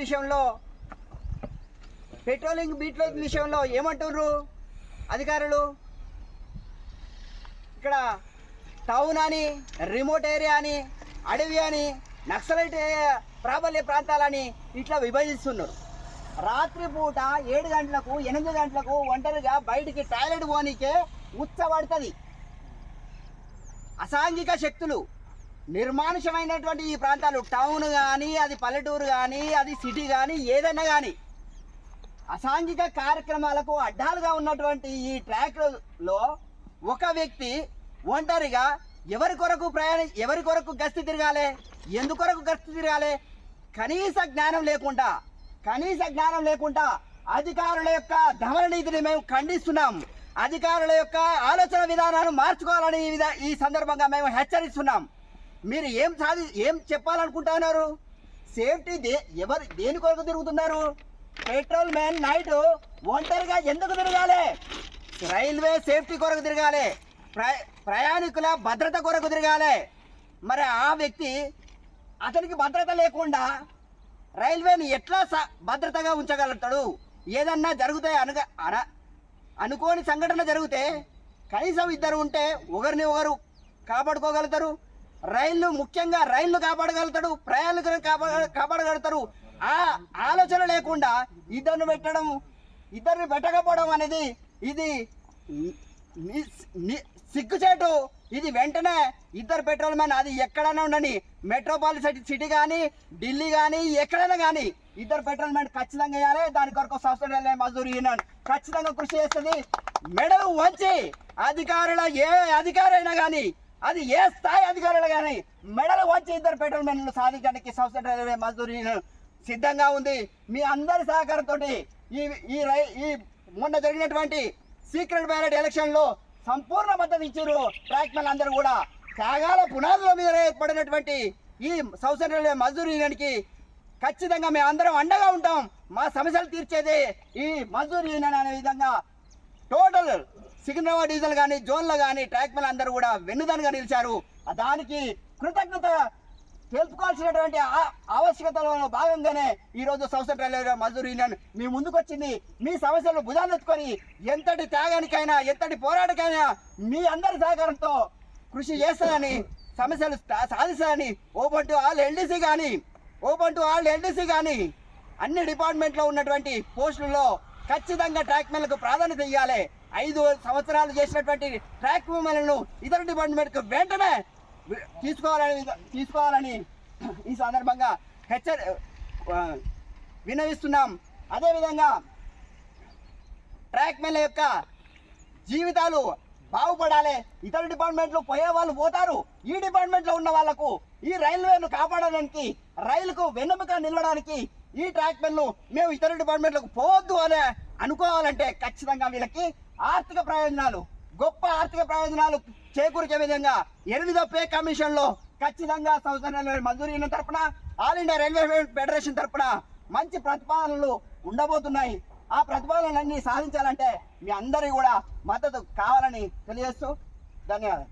విషయంలో patrolling beat విషయంలో ఏమంటున్నారు అధికారులు? ఇక్కడ టౌన్ అని రిమోట్ ఏరియా అని అడవి అని నక్సలైట్ ప్రాబల్య ప్రాంతాలని ఇట్లా విభజిస్తున్నారు. రాత్రిపూట ఏడు గంటలకు ఎనిమిది గంటలకు ఒంటరిగా బయటికి టాయిలెట్ పోనీకే ఉచ్చబడుతుంది. అసాంఘిక శక్తులు. నిర్మానుషమైనటువంటి ఈ ప్రాంతాలు టౌన్ కానీ అది పల్లెటూరు కానీ అది సిటీ కానీ ఏదైనా కానీ అసాంఘిక కార్యక్రమాలకు అడ్డాలుగా ఉన్నటువంటి ఈ ట్రాక్లో ఒక వ్యక్తి ఒంటరిగా ఎవరి కొరకు ప్రయాణం ఎవరి కొరకు గస్తీ తిరగాలి ఎందుకొరకు గస్తీ తిరగాలి కనీస జ్ఞానం లేకుండా కనీస జ్ఞానం లేకుండా అధికారుల యొక్క ధమన నీతిని మేము ఖండిస్తున్నాం. అధికారుల యొక్క ఆలోచన విధానాలు మార్చుకోవాలని ఈ విధా ఈ సందర్భంగా మేము హెచ్చరిస్తున్నాం. మీరు ఏం సాధి ఏం చెప్పాలనుకుంటున్నారు? సేఫ్టీ దే ఎవరు దేని కొరకు తిరుగుతున్నారు? పెట్రోల్ మ్యాన్ నైట్ ఒంటరిగా ఎందుకు తిరగాలి? రైల్వే సేఫ్టీ కొరకు తిరగాలి. ప్ర ప్రయాణికుల భద్రత కొరకు తిరగాలి. మరి ఆ వ్యక్తి అతనికి భద్రత లేకుండా రైల్వేని ఎట్లా స- భద్రతగా ఉంచగలుగుతాడు? ఏదన్నా జరుగుతాయి అనుగ అన అనుకోని సంఘటన జరిగితే కనీసం ఇద్దరు ఉంటే ఒకరిని ఒకరు కాపాడుకోగలుగుతారు. రైళ్ళు ముఖ్యంగా రైళ్ళు కాపాడగలుగుతాడు ప్రయాణికులను కాపాడ కాపాడగలుగుతారు. ఆ ఆలోచన లేకుండా ఇద్దరిని పెట్టడం ఇద్దరిని పెట్టకపోవడం అనేది ఇది సిగ్గుచేటు. ఇది వెంటనే ఇద్దరు పెట్రోల్ మ్యాన్ అది ఎక్కడైనా ఉండని మెట్రోపాలిటన్ సిటీ కానీ ఢిల్లీ కానీ ఎక్కడైనా కానీ ఇద్దరు పెట్రోల్ మ్యాన్ ఖచ్చితంగా వేయాలి. దాని కొరకు సాఫ్ట్వేర్ మజదూర్ యూనియన్ ఖచ్చితంగా కృషి చేస్తుంది. మెడలు వంచి అధికారుల ఏ అధికారైనా కానీ అది ఏ స్థాయి అధికారులు కానీ మెడలు వచ్చి ఇద్దరు పెట్రోల్ మెన్లు సాధించడానికి సంస్థ రైల్వే మజదూర్ సిద్ధంగా ఉంది. మీ అందరి సహకారంతో ఈ ఈ రై ఈ మొన్న జరిగినటువంటి సీక్రెట్ బ్యాలెట్ ఎలక్షన్లో సంపూర్ణ మద్దతు ఇచ్చారు. ట్రాక్ మెన్ అందరూ కూడా త్యాగాల పునాదుల మీద ఏర్పడినటువంటి ఈ సౌత్ రైల్వే మజదూర్ యూనియన్కి ఖచ్చితంగా మేము అందరం అండగా ఉంటాం. మా సమస్యలు తీర్చేదే ఈ మజదూర్ యూనియన్ అనే విధంగా టోటల్ సికింద్రాబాద్ డీజిల్ కానీ జోన్లో కానీ ట్రాక్ మెన్ అందరూ కూడా వెన్నుదనుగా నిలిచారు. దానికి కృతజ్ఞత తెలుపుకోవాల్సినటువంటి ఆ- ఆవశ్యకతలో భాగంగానే ఈ రోజు సంస్థ ట్రైలర్ మజూర్ యూనియన్ మీ ముందుకొచ్చింది. మీ సమస్యలు భుజాలెత్తుకొని ఎంతటి త్యాగానికైనా ఎంతటి పోరాటకైనా మీ అందరి సహకారంతో కృషి చేస్తుందని సమస్యలు సా- ఓపెన్ టు ఆల్ ఎల్డీసీ కానీ ఓపెన్ టు ఆల్ ఎల్డీసీ కానీ అన్ని డిపార్ట్మెంట్లో ఉన్నటువంటి పోస్టుల్లో ఖచ్చితంగా ట్రాక్ మెన్లకు ప్రాధాన్యత ఇవ్వాలి ఐదు సంవత్సరాలు చేసినటువంటి ట్రాక్ మెన్లను ఇతర డిపార్ట్మెంట్కు వెంటనే తీసుకోవాలని తీసుకోవాలని ఈ సందర్భంగా హెచ్చరి వినవిస్తున్నాం విన్నవిస్తున్నాం. అదేవిధంగా ట్రాక్ మెన్ల యొక్క జీవితాలు బాగుపడాలి. ఇతర డిపార్ట్మెంట్లు పోయే వాళ్ళు పోతారు. ఈ డిపార్ట్మెంట్లో ఉన్న వాళ్ళకు ఈ రైల్వేను కాపాడడానికి రైలుకు వెన్నెముక నిలవడానికి ఈ ట్రాక్ పెన్ను మేము ఇతర డిపార్ట్మెంట్లకు పోవద్దు అని అనుకోవాలంటే ఖచ్చితంగా వీళ్ళకి ఆర్థిక ప్రయోజనాలు గొప్ప ఆర్థిక ప్రయోజనాలు చేకూర్చే విధంగా ఎనిమిదో పే కమిషన్లో ఖచ్చితంగా సంస్థ రైల్వే మంజూరు తరపున ఆల్ ఇండియా రైల్వే ఫెడరేషన్ తరపున మంచి ప్రతిపాదనలు ఉండబోతున్నాయి. ఆ ప్రతిపాదనలన్నీ సాధించాలంటే మీ అందరి కూడా మద్దతు కావాలని తెలియజేస్తూ ధన్యవాదాలు.